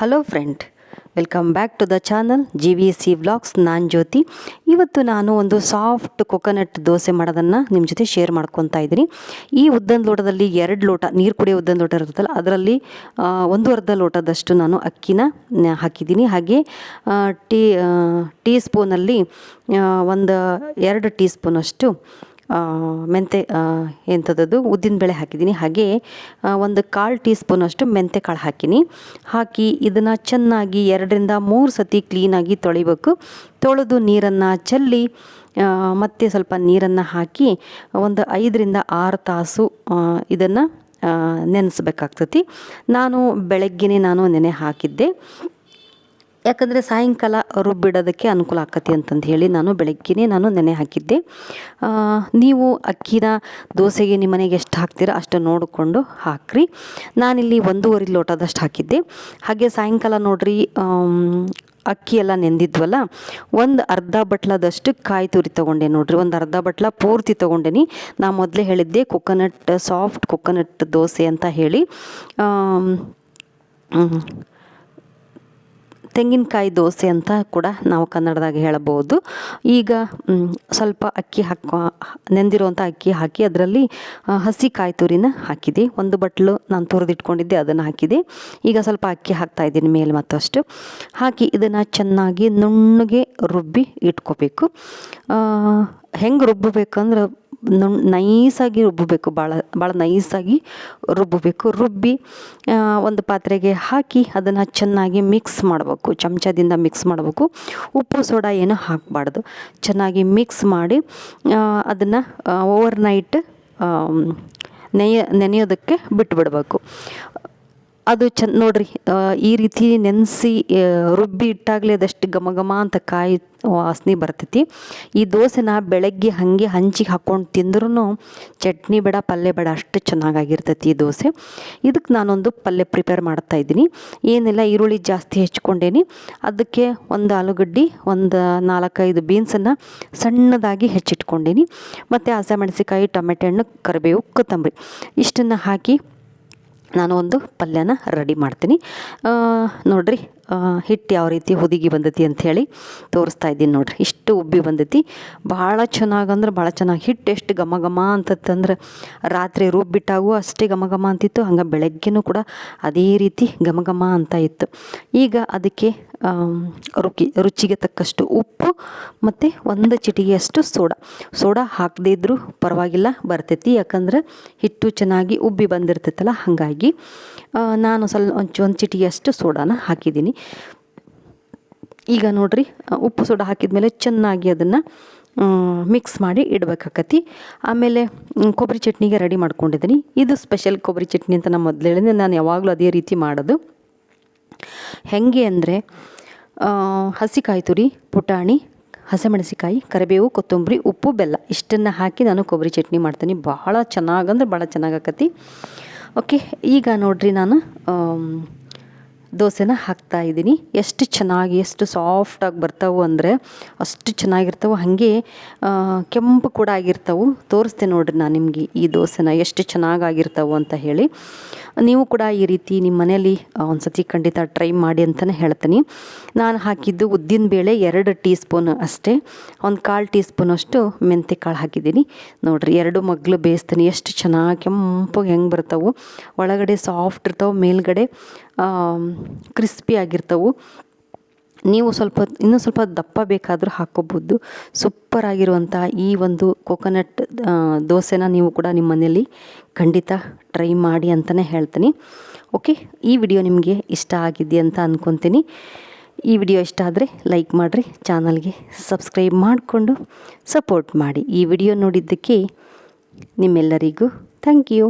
Hello friend welcome back to the channel G V C vlogs ನಾನು ಜ್ಯೋತಿ. ಇವತ್ತು ನಾನು ಒಂದು ಸಾಫ್ಟ್ ಕೊಕೊನಟ್ ದೋಸೆ ಮಾಡೋದನ್ನು ನಿಮ್ಮ ಜೊತೆ ಶೇರ್ ಮಾಡ್ಕೊತಾ ಇದ್ದೀನಿ. ಈ ಉದ್ದನ ಲೋಟದಲ್ಲಿ ಎರಡು ಲೋಟ, ನೀರು ಕುಡಿಯೋ ಉದ್ದನ ಲೋಟ ಇರುತ್ತಲ್ಲ, ಅದರಲ್ಲಿ ಒಂದು ಅರ್ಧ ಲೋಟದಷ್ಟು ನಾನು ಅಕ್ಕಿನ ಹಾಕಿದ್ದೀನಿ. ಹಾಗೆ ಟೀ ಟೀ ಸ್ಪೂನಲ್ಲಿ ಒಂದು ಎರಡು ಟೀ ಸ್ಪೂನಷ್ಟು ಮೆಂತೆ ಎಂಥದ್ದು ಉದ್ದಿನಬೇಳೆ ಹಾಕಿದ್ದೀನಿ. ಹಾಗೆ ಒಂದು ಕಾಲು ಟೀ ಸ್ಪೂನಷ್ಟು ಮೆಂತೆ ಕಾಳು ಹಾಕಿನಿ. ಹಾಕಿ ಇದನ್ನು ಚೆನ್ನಾಗಿ ಎರಡರಿಂದ ಮೂರು ಸತಿ ಕ್ಲೀನಾಗಿ ತೊಳಿಬೇಕು. ತೊಳೆದು ನೀರನ್ನು ಚೆಲ್ಲಿ ಮತ್ತೆ ಸ್ವಲ್ಪ ನೀರನ್ನು ಹಾಕಿ ಒಂದು ಐದರಿಂದ ಆರು ತಾಸು ಇದನ್ನು ನೆನೆಸ್ಬೇಕಾಗ್ತತಿ. ನಾನು ಬೆಳಗ್ಗೆನೇ ನಾನು ನೆನೆ ಹಾಕಿದ್ದೆ. ಯಾಕಂದರೆ ಸಾಯಂಕಾಲ ರುಬ್ಬಿಡೋದಕ್ಕೆ ಅನುಕೂಲ ಆಕತಿ ಅಂತಂದು ಹೇಳಿ ನಾನು ಬೆಳಗ್ಗೆನೇ ನಾನು ನೆನೆ ಹಾಕಿದ್ದೆ. ನೀವು ಅಕ್ಕಿನ ದೋಸೆಗೆ ನಿಮ್ಮ ಮನೆಗೆ ಎಷ್ಟು ಹಾಕ್ತೀರಾ ಅಷ್ಟು ನೋಡಿಕೊಂಡು ಹಾಕ್ರಿ. ನಾನಿಲ್ಲಿ ಒಂದೂವರೆ ಲೋಟದಷ್ಟು ಹಾಕಿದ್ದೆ. ಹಾಗೆ ಸಾಯಂಕಾಲ ನೋಡ್ರಿ ಅಕ್ಕಿ ಎಲ್ಲ ನೆಂದಿದ್ವಲ್ಲ, ಒಂದು ಅರ್ಧ ಬಟ್ಲದಷ್ಟು ಕಾಯಿ ತುರಿ ತೊಗೊಂಡೆ ನೋಡ್ರಿ. ಒಂದು ಅರ್ಧ ಬಟ್ಲ ಪೂರ್ತಿ ತೊಗೊಂಡೇನಿ. ನಾ ಮೊದಲೇ ಹೇಳಿದ್ದೆ ಕೊಕೊನಟ್ ಸಾಫ್ಟ್ ಕೊಕೊನಟ್ ದೋಸೆ ಅಂತ ಹೇಳಿ. ತೆಂಗಿನಕಾಯಿ ದೋಸೆ ಅಂತ ಕೂಡ ನಾವು ಕನ್ನಡದಾಗ ಹೇಳಬಹುದು. ಈಗ ಸ್ವಲ್ಪ ಅಕ್ಕಿ ಹಾಕೋ ನೆಂದಿರುವಂಥ ಅಕ್ಕಿ ಹಾಕಿ ಅದರಲ್ಲಿ ಹಸಿ ಕಾಯಿ ತುರಿನ ಹಾಕಿದೆ. ಒಂದು ಬಟ್ಲು ನಾನು ತುರಿದಿಟ್ಕೊಂಡಿದ್ದೆ, ಅದನ್ನು ಹಾಕಿದೆ. ಈಗ ಸ್ವಲ್ಪ ಅಕ್ಕಿ ಹಾಕ್ತಾ ಇದ್ದೀನಿ ಮೇಲೆ ಮತ್ತಷ್ಟು. ಹಾಕಿ ಇದನ್ನು ಚೆನ್ನಾಗಿ ನುಣ್ಣಗೆ ರುಬ್ಬಿ ಇಟ್ಕೋಬೇಕು. ಹೆಂಗೆ ರುಬ್ಬಬೇಕಂದ್ರೆ ನುಣ್ ನೈಸಾಗಿ ರುಬ್ಬಬೇಕು, ಭಾಳ ಭಾಳ ನೈಸಾಗಿ ರುಬ್ಬಬೇಕು. ರುಬ್ಬಿ ಒಂದು ಪಾತ್ರೆಗೆ ಹಾಕಿ ಅದನ್ನು ಚೆನ್ನಾಗಿ ಮಿಕ್ಸ್ ಮಾಡಬೇಕು. ಚಮಚದಿಂದ ಮಿಕ್ಸ್ ಮಾಡಬೇಕು. ಉಪ್ಪು, ಸೋಡಾ ಏನು ಹಾಕಬಾರ್ದು. ಚೆನ್ನಾಗಿ ಮಿಕ್ಸ್ ಮಾಡಿ ಅದನ್ನು ಓವರ್ ನೈಟ್ ನೆಯ, ನೆನೆಯೋದಕ್ಕೆ ಬಿಟ್ಬಿಡ್ಬೇಕು. ಅದು ಚಂದ ನೋಡ್ರಿ ಈ ರೀತಿ ನೆನೆಸಿ ರುಬ್ಬಿ ಇಟ್ಟಾಗಲೇ ಅದಷ್ಟು ಘಮ ಘಮ ಅಂತ ಕಾಯಿ ವಾಸನೆ ಬರ್ತೈತಿ. ಈ ದೋಸೆನ ಬೆಳಗ್ಗೆ ಹಾಗೆ ಹಂಚಿಗೆ ಹಾಕ್ಕೊಂಡು ತಿಂದ್ರೂ ಚಟ್ನಿ ಬೇಡ, ಪಲ್ಯ ಬೇಡ, ಅಷ್ಟು ಚೆನ್ನಾಗಾಗಿರ್ತೈತಿ ಈ ದೋಸೆ. ಇದಕ್ಕೆ ನಾನೊಂದು ಪಲ್ಯ ಪ್ರಿಪೇರ್ ಮಾಡ್ತಾ ಇದ್ದೀನಿ. ಏನಿಲ್ಲ, ಈರುಳ್ಳಿ ಜಾಸ್ತಿ ಹೆಚ್ಕೊಂಡೇನಿ. ಅದಕ್ಕೆ ಒಂದು ಆಲೂಗಡ್ಡೆ, ಒಂದು ನಾಲ್ಕೈದು ಬೀನ್ಸನ್ನು ಸಣ್ಣದಾಗಿ ಹೆಚ್ಚಿಟ್ಕೊಂಡೇನಿ. ಮತ್ತು ಹಸಿಮೆಣಸಿಕಾಯಿ ಟೊಮೆಟೊ ಹಣ್ಣು, ಕರಿಬೇವು, ಕೊತ್ತಂಬರಿ. ಇಷ್ಟನ್ನು ಹಾಕಿ ನಾನು ಒಂದು ಪಲ್ಯನ ರೆಡಿ ಮಾಡ್ತೀನಿ. ನೋಡಿರಿ ಹಿಟ್ಟು ಯಾವ ರೀತಿ ಹುದುಗಿ ಬಂದೈತಿ ಅಂಥೇಳಿ ತೋರಿಸ್ತಾ ಇದ್ದೀನಿ ನೋಡ್ರಿ. ಇಷ್ಟು ಉಬ್ಬಿ ಬಂದೈತಿ. ಭಾಳ ಚೆನ್ನಾಗಂದ್ರೆ ಭಾಳ ಚೆನ್ನಾಗಿ. ಹಿಟ್ಟು ಎಷ್ಟು ಘಮ ಘಮ ಅಂತಂದ್ರೆ ರಾತ್ರಿ ರುಬ್ಬಿಟ್ಟಾಗೂ ಅಷ್ಟೇ ಘಮ ಘಮ ಅಂತಿತ್ತು. ಹಂಗೆ ಬೆಳಗ್ಗೆನೂ ಕೂಡ ಅದೇ ರೀತಿ ಘಮ ಘಮ ಅಂತ ಇತ್ತು. ಈಗ ಅದಕ್ಕೆ ರುಚಿ ರುಚಿಗೆ ತಕ್ಕಷ್ಟು ಉಪ್ಪು ಮತ್ತು ಒಂದು ಚಿಟಿಗೆಯಷ್ಟು ಸೋಡಾ. ಸೋಡಾ ಹಾಕದೇ ಇದ್ದರೂ ಪರವಾಗಿಲ್ಲ, ಬರ್ತೈತಿ. ಯಾಕಂದ್ರೆ ಹಿಟ್ಟು ಚೆನ್ನಾಗಿ ಉಬ್ಬಿ ಬಂದಿರ್ತೈತಲ್ಲ, ಹಾಗಾಗಿ ನಾನು ಸ್ವಲ್ಪ ಒಂದು ಒಂದು ಚಿಟಿಗೆಯಷ್ಟು ಸೋಡಾನ ಹಾಕಿದ್ದೀನಿ. ಈಗ ನೋಡ್ರಿ ಉಪ್ಪು ಸೋಡಾ ಹಾಕಿದ್ಮೇಲೆ ಚೆನ್ನಾಗಿ ಅದನ್ನು ಮಿಕ್ಸ್ ಮಾಡಿ ಇಡ್ಬೇಕಾಕತಿ. ಆಮೇಲೆ ಕೊಬ್ಬರಿ ಚಟ್ನಿಗೆ ರೆಡಿ ಮಾಡ್ಕೊಂಡಿದ್ದೀನಿ ಇದು ಸ್ಪೆಷಲ್ ಕೊಬ್ಬರಿ ಚಟ್ನಿ ಅಂತ ನಾನು ಮೊದಲು ಹೇಳಿದೆ ನಾನು ಯಾವಾಗಲೂ ಅದೇ ರೀತಿ ಮಾಡೋದು. ಹೆಂಗೆ ಅಂದರೆ ಹಸಿ ಕಾಯಿ ತುರಿ, ಪುಟಾಣಿ, ಹಸಿಮೆಣಸಿಕಾಯಿ, ಕರಿಬೇವು, ಕೊತ್ತಂಬರಿ, ಉಪ್ಪು, ಬೆಲ್ಲ, ಇಷ್ಟನ್ನು ಹಾಕಿ ನಾನು ಕೊಬ್ಬರಿ ಚಟ್ನಿ ಮಾಡ್ತೀನಿ. ಬಹಳ ಚೆನ್ನಾಗಂದ್ರೆ ಭಾಳ ಚೆನ್ನಾಗಾಕತಿ ಓಕೆ ಈಗ ನೋಡಿರಿ ನಾನು ದೋಸೆನ ಹಾಕ್ತಾ ಇದ್ದೀನಿ. ಎಷ್ಟು ಚೆನ್ನಾಗಿ, ಎಷ್ಟು ಸಾಫ್ಟಾಗಿ ಬರ್ತಾವು ಅಂದರೆ ಅಷ್ಟು ಚೆನ್ನಾಗಿರ್ತಾವೆ ಹಾಗೆ ಕೆಂಪು ಕೂಡ ಆಗಿರ್ತಾವೆ. ತೋರಿಸ್ತೆ ನೋಡಿರಿ ನಾನು ನಿಮಗೆ ಈ ದೋಸೆನ ಎಷ್ಟು ಚೆನ್ನಾಗಾಗಿರ್ತಾವೆ ಅಂತ ಹೇಳಿ. ನೀವು ಕೂಡ ಈ ರೀತಿ ನಿಮ್ಮ ಮನೆಯಲ್ಲಿ ಒಂದು ಸತಿ ಖಂಡಿತ ಟ್ರೈ ಮಾಡಿ ಅಂತಲೇ ಹೇಳ್ತೀನಿ. ನಾನು ಹಾಕಿದ್ದು ಉದ್ದಿನ ಬೇಳೆ ಎರಡು ಟೀ ಸ್ಪೂನ್ ಅಷ್ಟೇ. ಒಂದು ಕಾಲು ಟೀ ಸ್ಪೂನಷ್ಟು ಮೆಂತೆ ಕಾಳು ಹಾಕಿದ್ದೀನಿ. ನೋಡಿರಿ, ಎರಡು ಮಗ್ಲು ಬೇಯಿಸ್ತೀನಿ. ಎಷ್ಟು ಚೆನ್ನಾಗಿ ಕೆಂಪು ಹೆಂಗೆ ಬರ್ತಾವೆ. ಒಳಗಡೆ ಸಾಫ್ಟ್ ಇರ್ತಾವೆ, ಮೇಲ್ಗಡೆ. ಕ್ರಿಸ್ಪಿ ಆಗಿರ್ತವೆ. ನೀವು ಸ್ವಲ್ಪ, ಇನ್ನೂ ಸ್ವಲ್ಪ ದಪ್ಪ ಬೇಕಾದರೂ ಸೂಪರ್ ಆಗಿರುವಂಥ ಈ ಒಂದು ಕೋಕೋನಟ್ ದೋಸೆನ ನೀವು ಕೂಡ ನಿಮ್ಮ ಮನೆಯಲ್ಲಿ ಖಂಡಿತ ಟ್ರೈ ಮಾಡಿ ಅಂತಲೇ ಹೇಳ್ತೀನಿ. ಓಕೆ ಈ ವಿಡಿಯೋ ನಿಮಗೆ ಇಷ್ಟ ಆಗಿದೆ ಅಂತ ಅಂದ್ಕೊತೀನಿ ಈ ವಿಡಿಯೋ ಇಷ್ಟ ಆದರೆ ಲೈಕ್ ಮಾಡಿರಿ, ಚಾನಲ್ಗೆ ಸಬ್ಸ್ಕ್ರೈಬ್ ಮಾಡಿಕೊಂಡು ಸಪೋರ್ಟ್ ಮಾಡಿ. ಈ ವಿಡಿಯೋ ನೋಡಿದ್ದಕ್ಕೆ ನಿಮ್ಮೆಲ್ಲರಿಗೂ ಥ್ಯಾಂಕ್ ಯು